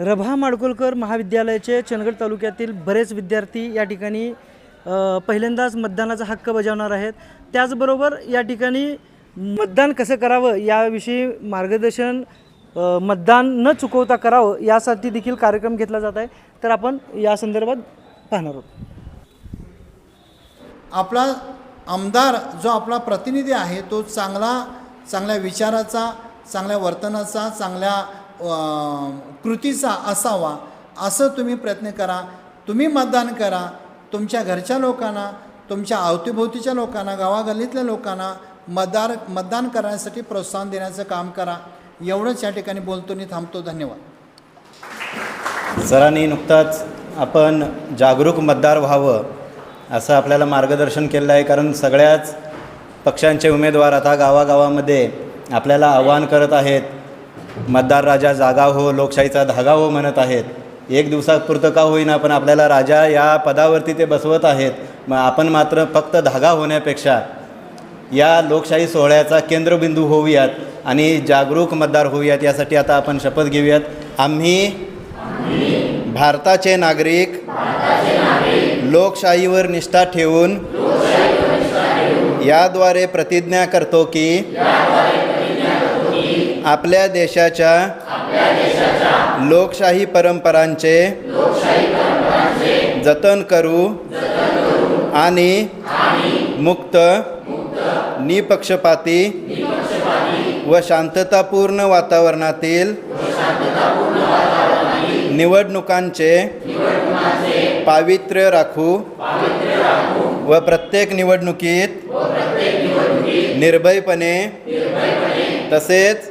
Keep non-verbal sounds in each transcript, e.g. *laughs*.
रभा माडकोलकर महाविद्यालयाचे चंदगड तालुक्यातील बरेच विद्यार्थी या ठिकाणी पहिल्यांदाच मतदानाचा हक्क बजावणार आहेत. त्याचबरोबर या ठिकाणी मतदान कसं करावं याविषयी मार्गदर्शन मतदान न चुकवता करावं यासाठी देखील कार्यक्रम घेतला जात आहे. तर आपण या संदर्भात पाहणार आहोत. आपला आमदार जो आपला प्रतिनिधी आहे तो चांगला चांगल्या विचाराचा चांगल्या वर्तनाचा चांगल्या कृतीचा असावा असं तुम्ही प्रयत्न करा. तुम्ही मतदान करा. तुमच्या घरच्या लोकांना तुमच्या अवतीभोवतीच्या लोकांना गावागल्लीतल्या लोकांना मतदार मतदान करण्यासाठी प्रोत्साहन देण्याचं काम करा. एवढंच या ठिकाणी बोलतो आणि थांबतो. धन्यवाद. सरांनी नुकताच आपण जागरूक मतदार व्हावं असं आपल्याला मार्गदर्शन केलं आहे कारण सगळ्याच पक्षांचे उमेदवार आता गावागावामध्ये आपल्याला आव्हान करत आहेत. मतदार राजा जागा हो लोकशाहीचा धागा हो म्हणत आहेत. एक दिवसापुरतं का होईना पण आपल्याला राजा या पदावरती ते बसवत आहेत. मग आपण मात्र फक्त धागा होण्यापेक्षा या लोकशाही सोहळ्याचा केंद्रबिंदू होऊयात आणि जागरूक मतदार होऊयात. यासाठी आता आपण शपथ घेऊयात. आम्ही भारताचे नागरिक लोकशाहीवर निष्ठा ठेवून याद्वारे प्रतिज्ञा करतो की आपल्या देशाच्या लोकशाही परंपरांचे जतन करू आणि मुक्त निपक्षपाती व शांततापूर्ण वातावरणातील निवडणुकांचे पावित्र्य राखू व प्रत्येक निवडणुकीत निर्भयपणे तसेच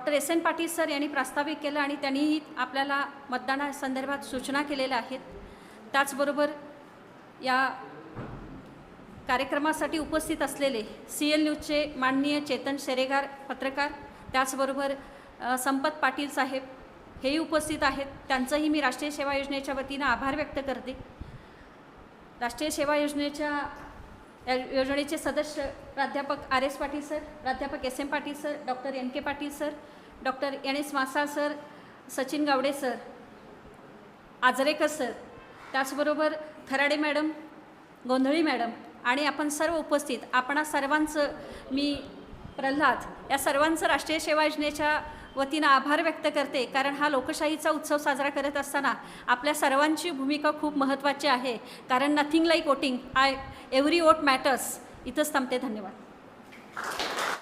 Doctor S N Patil sir यांनी प्रस्तावित केलं आणि त्यांनीही आपल्याला मतदानासंदर्भात सूचना केलेल्या आहेत. त्याचबरोबर या कार्यक्रमासाठी उपस्थित असलेले सी एल न्यूजचे माननीय चेतन शेरेगार पत्रकार त्याचबरोबर संपत पाटील साहेब हेही उपस्थित आहेत. त्यांचंही मी राष्ट्रीय सेवा योजनेच्या वतीनं आभार व्यक्त करते. राष्ट्रीय सेवा योजनेच्या या योजनेचे सदस्य प्राध्यापक आर एस पाटील सर प्राध्यापक S M Patil sir doctor N K Patil sir doctor N S Masa sir Sachin Gawade sir Ajrekar sir त्याचबरोबर थराडे मॅडम गोंधळी मॅडम आणि आपण सर्व उपस्थित आपणा सर्वांचं मी प्रल्हाद या सर्वांचं राष्ट्रीय सेवा योजनेच्या वतीनं आभार व्यक्त करते. कारण हा लोकशाहीचा उत्सव साजरा करत असताना आपल्या सर्वांची भूमिका खूप महत्त्वाची आहे. कारण nothing like voting I every vote matters इथंच थांबते. धन्यवाद.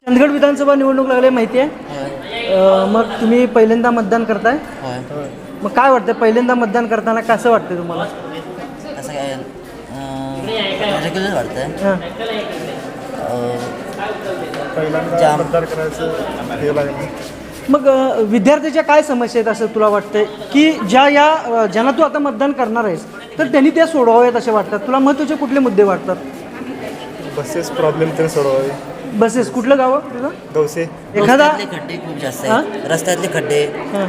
चंदगड विधानसभा निवडणूक लागली माहिती आहे मग तुम्ही पहिल्यांदा मतदान करताय? मग काय वाटतं पहिल्यांदा मतदान करताना कसं वाटतं तुम्हाला? असं काय रेग्युलर हां मग अ, विद्यार्थ्याच्या काय समस्या आहेत असं तुला वाटतंय? की ज्या या अ, ज्यांना तू आता मतदान करणार आहेस तर त्यांनी त्या सोडवाव्यात असे वाटतात? तुला महत्त्वाचे कुठले मुद्दे वाटतात? बसेस प्रॉब्लेम तर सोडवावे. बसेस. कुठलं गाव? आहे तुझं? गवसे. एखादा? रस्त्यातले खड्डे खूप जास्त आहेत. रस्त्यातले खड्डे. हां.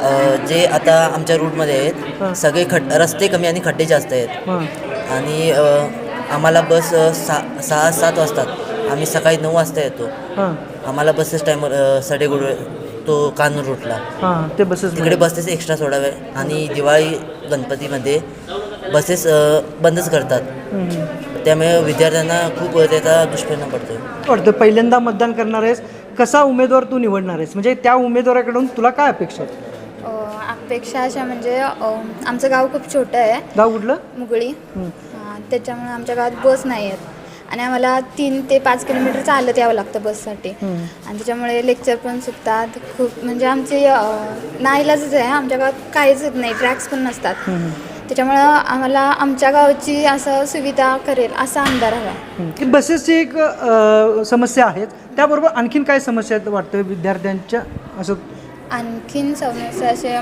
अ, जे आता आमच्या रूटमध्ये आहेत सगळे खड रस्ते कमी आणि खड्डे जास्त आहेत. हां. आणि अ, आम्हाला बस अ, सा सहा सात वाजतात. आम्ही सकाळी नऊ वाजता येतो. हां. आम्हाला बसेस टाईमवर सडेगुड तो कानूर रूटला हां ते बसेस तिकडे बसेस एक्स्ट्रा सोडावे आणि दिवाळी गणपतीमध्ये बसेस बंदच करतात. त्यामुळे विद्यार्थ्यांना खूप त्याचा दुष्परिणाम पडतो वाटतं पहिल्यांदा मतदान करणार आहेस. कसा उमेदवार तू निवडणार आहेस? म्हणजे त्या उमेदवाराकडून तुला काय अपेक्षा अपेक्षा अशा म्हणजे आमचं गाव खूप छोटं आहे. गाव कुठलं? मुगळी. हं. त्याच्यामुळे आमच्या गावात बस नाही आहेत. आणि आम्हाला तीन ते पाच किलोमीटर चालत यावं लागतं बससाठी. आणि त्याच्यामुळे लेक्चर पण चुकतात खूप म्हणजे आमचे नाईलाजच आहे. आमच्या गावात काहीच येत नाही. ट्रॅक्स पण नसतात. त्याच्यामुळं आम्हाला आमच्या गावची असं सुविधा करेल असा आमदार हवा. की बसेसची एक अ, समस्या आहेत. त्याबरोबर आणखीन काय समस्या आहेत वाटतं विद्यार्थ्यांच्या? असं आणखीन समस्या असे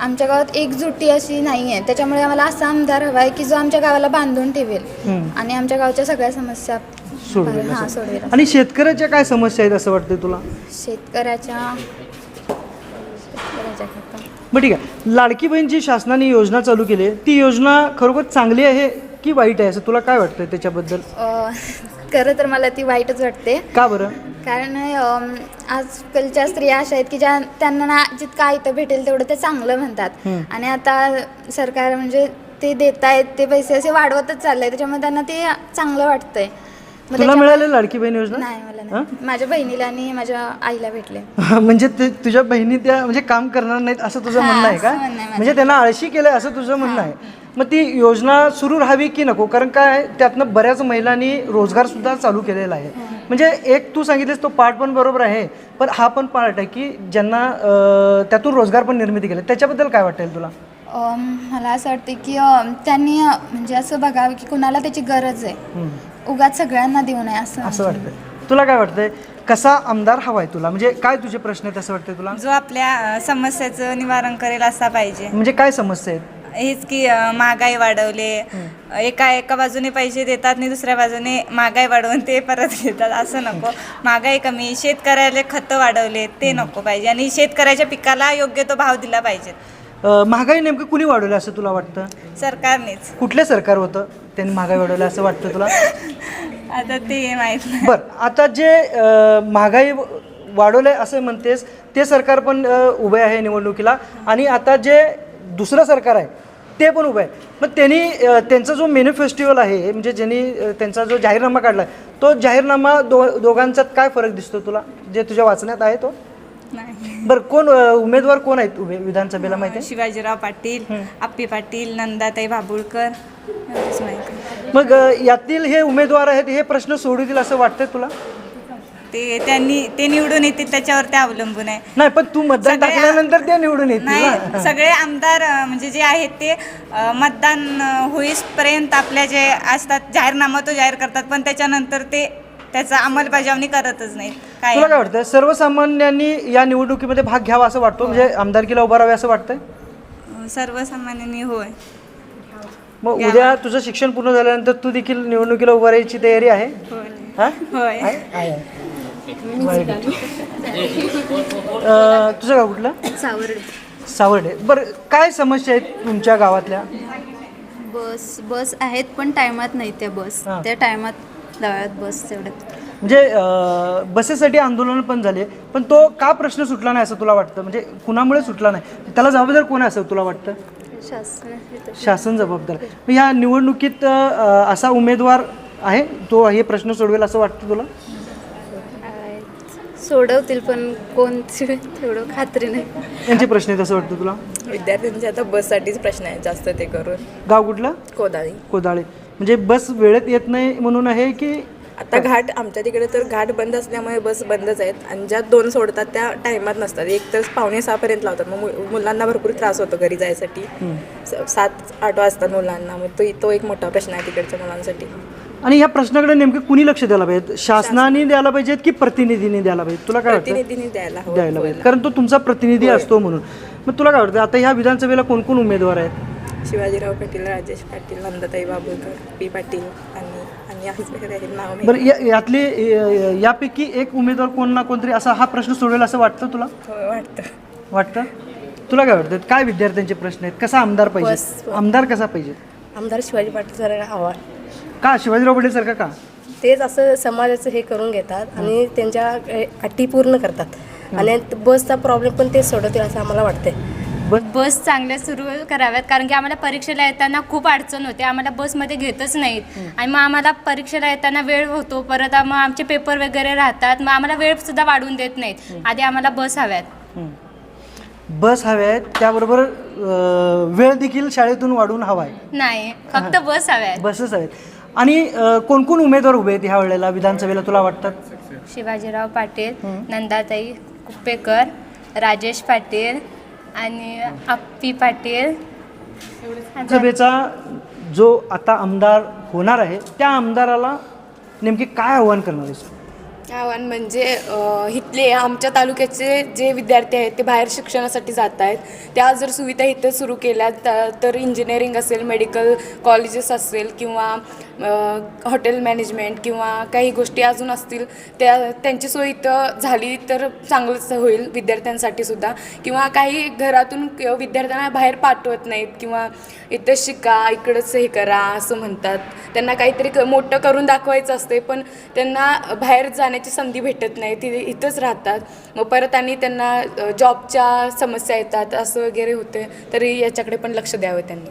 आमच्या गावात एकजुटी अशी नाही आहे त्याच्यामुळे आम्हाला असा आमदार हवा आहे की जो आमच्या गावाला बांधून ठेवेल. आणि आमच्या गावच्या सगळ्या समस्या सोडवेल हां असं. सोडवेल. आणि शेतकऱ्याच्या काय समस्या आहेत असं वाटतंय तुला? शेतकऱ्याच्या शेतकऱ्याच्या करता. बरं ठीक आहे. लाडकी बहीण जी शासनाने योजना चालू केली आहे ती योजना खरोखर चांगली आहे की वाईट आहे? असं तुला काय वाटतंय त्याच्याबद्दल? अ, *laughs* खरं तर मला ती वाईटच वाटते. का बरं? कारण आजकालच्या स्त्रिया अशा आहेत की ज्या त्यांना ना जितकं आयतं भेटेल तेवढं ते चांगलं म्हणतात. आणि आता सरकार म्हणजे ते देत आहेत ते पैसे असे वाढवतच चाललंय त्याच्यामुळे त्यांना ते चांगलं वाटतंय. मग तुला त्याच्यामुळे- मिळाली लाडकी बहीण योजना? नाही मला नाही. माझ्या बहिणीला आणि माझ्या आईला भेटले. *laughs* म्हणजे ते तुझ्या बहिणी त्या म्हणजे काम करणार नाहीत असं तुझं हां, म्हणणं आहे का? असं म्हणणं आहे माझं. म्हणजे त्यांना आळशी केलंय असं तुझं म्हणणं आहे. मग ती योजना सुरू राहावी की नको? कारण काय त्यातनं बऱ्याच महिलांनी रोजगार सुद्धा चालू केलेला आहे. म्हणजे एक तू सांगितलेस तो पार्ट पण बरोबर आहे पण हा पण पार्ट आहे की ज्यांना त्यातून रोजगार पण निर्मिती केली. त्याच्याबद्दल काय वाटेल तुला? मला असं वाटतं की त्यांनी म्हणजे असं बघावं की कुणाला त्याची गरज आहे. उगाच सगळ्यांना देऊ नये असं असं वाटतंय. तुला काय वाटतंय? कसा आमदार हवाय तुला? म्हणजे काय तुझे प्रश्न आहेत असं वाटतंय तुला? जो आपल्या समस्याचं निवारण करेल असा पाहिजे. म्हणजे काय समस्या आहेत? हेच की अ, महागाई वाढवले. एका एका बाजूने पैसे देतात आणि दुसऱ्या बाजूने महागाई वाढवून ते परत घेतात. असं नको. महागाई कमी. शेतकऱ्याला खतं वाढवले ते नको पाहिजे. आणि शेतकऱ्याच्या पिकाला योग्य तो भाव दिला पाहिजे. अं, महागाई नेमकं कुणी वाढवलं असं तुला वाटतं? सरकारनेच. कुठलं सरकार होतं त्यांनी महागाई वाढवलं असं वाटतं तुला? *laughs* आता ते माहीत नाही. बर आता जे अं, महागाई वाढवलंय असं म्हणतेस ते सरकार पण अं, उभे आहे निवडणुकीला. आणि आता जे दुसरं सरकार आहे ते पण उभं आहे. मग त्यांनी त्यांचा जो मॅनिफेस्टिवल आहे म्हणजे ज्यांनी त्यांचा जो जाहीरनामा काढला आहे तो जाहीरनामा दो दोघांच्यात काय फरक दिसतो तुला? जे तुझ्या वाचण्यात आहे तो? नाही. बरं कोण उमेदवार कोण आहेत उभे विधानसभेला माहिती आहे? शिवाजीराव पाटील आप्पी पाटील नंदाताई बाबुळकर आहे. मग यातील हे उमेदवार आहेत हे प्रश्न सोडवतील असं वाटतंय तुला? ते त्यांनी ते निवडून येतील त्याच्यावर ते अवलंबून आहे. नाही पण तू मतदान सगळे- टाकल्यानंतर ते निवडून येतील ना. नाही *laughs* सगळे आमदार अ, म्हणजे जे आहेत ते अ, मतदान अ, होईसपर्यंत आपल्या जे असतात जाहीरनामा तो जाहीर करतात पण त्याच्यानंतर ते त्याचा अंमलबजावणी करतच नाहीत. काय? तुला काय वाटतं? सर्वसामान्यांनी या निवडणुकीमध्ये भाग घ्यावा असं वाटतो? म्हणजे आमदारकीला उभा राहावे असं वाटतंय? अ, सर्वसामान्यांनी होय. मग उद्या तुझं शिक्षण पूर्ण झाल्यानंतर तू देखील निवडणुकीला उभा राहायची तयारी आहे? होय. हा? होय. आहे? अं, तुझं गाव कुठलं? सावर्डे. सावर्डे. बरं काय समस्या आहेत तुमच्या गावातल्या? बस बस आहेत पण टायमात नाही त्या बस. हां. त्या टायमात लावल्यात बस तेवढ्यात. म्हणजे अं, बसेसाठी आंदोलन पण झाले पण तो का प्रश्न सुटला नाही असं तुला वाटतं? म्हणजे कुणामुळे सुटला नाही? त्याला जबाबदार कोण आहे असं तुला वाटतं? शासन शासन जबाबदार. मग ह्या निवडणुकीत अ, असा उमेदवार आहे? तो हे प्रश्न सोडवेल असं वाटतं तुला? सोडवतील पण कोण *laughs* तेवढं खात्री नाही. यांचे प्रश्न आहेत असं वाटतं तुला? विद्यार्थ्यांचे आता बससाठीच प्रश्न आहे जास्त ते करून. गाव कुठलं? कोदाळी. कोदाळे. म्हणजे बस वेळेत येत नाही म्हणून आहे की आता घाट आमच्या तिकडे तर घाट बंद असल्यामुळे बस बंदच आहेत. आणि ज्या दोन सोडतात त्या टायमात नसतात. एक तर पावणे सहापर्यंत लावतात. मग मु- मुलांना भरपूर त्रास होतो घरी जायसाठी. स- सात आठ वाजतात मुलांना. मग तो तो एक मोठा प्रश्न आहे तिकडच्या मुलांसाठी. आणि ह्या प्रश्नाकडे नेमके कुणी लक्ष द्यायला पाहिजे? शासनाने द्यायला पाहिजेत की प्रतिनिधीने द्यायला पाहिजे तुला काय वाटतं? प्रतिनिधींनी द्यायला हवं द्यायला पाहिजे. कारण तो तुमचा प्रतिनिधी असतो म्हणून. मग तुला काय वाटतं? आता ह्या विधानसभेला कोण कोण उमेदवार आहेत? शिवाजीराव पाटील राजेश पाटील नंदाताई बाबुळकर पी पाटील आणि बरं या- यातले अ, यापैकी एक उमेदवार कोण ना कोणतरी असा हा प्रश्न सोडवेल असं वाटतं तुला? वाटतं. वाटतं? तुला काय वाटतं? काय विद्यार्थ्यांचे प्रश्न आहेत? कसा आमदार पाहिजे? आमदार कसा पाहिजे? आमदार शिवाजी पाटील सर हवा. का? शिवाजीराव पाटील सारखा का? तेच असं समाजाचं हे करून घेतात आणि त्यांच्या अ, अटी पूर्ण करतात. आणि बसचा प्रॉब्लेम पण ते सोडवतील असं आम्हाला वाटतंय. बस. चांगल्या सुरू कराव्यात कारण की आम्हाला परीक्षेला येताना खूप अडचण होते. आम्हाला बसमध्ये घेतच नाहीत. आणि मग आम्हाला परीक्षेला येताना वेळ होतो. परत मग आमचे पेपर वगैरे राहतात. मग आम्हाला वेळ सुद्धा वाढवून देत नाहीत. आधी आम्हाला बस हव्यात. बस हव्या आहेत त्याबरोबर वेळ देखील शाळेतून वाढून हवा आहे. नाही. फक्त बस हव्यात. बसच आहेत आणि कोण कोण उमेदवार उभे आहेत ह्या वेळेला विधानसभेला तुला वाटतात शिवाजीराव पाटील नंदाताई कुप्पेकर राजेश पाटील आणि अप्पी पाटील. सभेचा जो आता आमदार होणार आहे त्या आमदाराला नेमके काय आव्हान करणार आहेस आव्हान म्हणजे इथले आमच्या तालुक्याचे जे विद्यार्थी आहेत ते बाहेर शिक्षणासाठी जात आहेत. त्या जर सुविधा इथं सुरू केल्या तर इंजिनिअरिंग असेल मेडिकल कॉलेजेस असेल किंवा हॉटेल मॅनेजमेंट किंवा काही गोष्टी अजून असतील त्या त्यांची सोय इथं झाली तर चांगलंच होईल विद्यार्थ्यांसाठी सुद्धा. किंवा काही घरातून विद्यार्थ्यांना बाहेर पाठवत नाहीत किंवा इथं शिका इकडंच हे करा असं म्हणतात. त्यांना काहीतरी क मोठं करून दाखवायचं असते पण त्यांना बाहेर जाण्याची संधी भेटत नाही. ती इथंच राहतात. मग परत आणि त्यांना जॉबच्या समस्या येतात असं वगैरे होते तरी याच्याकडे पण लक्ष द्यावं त्यांनी.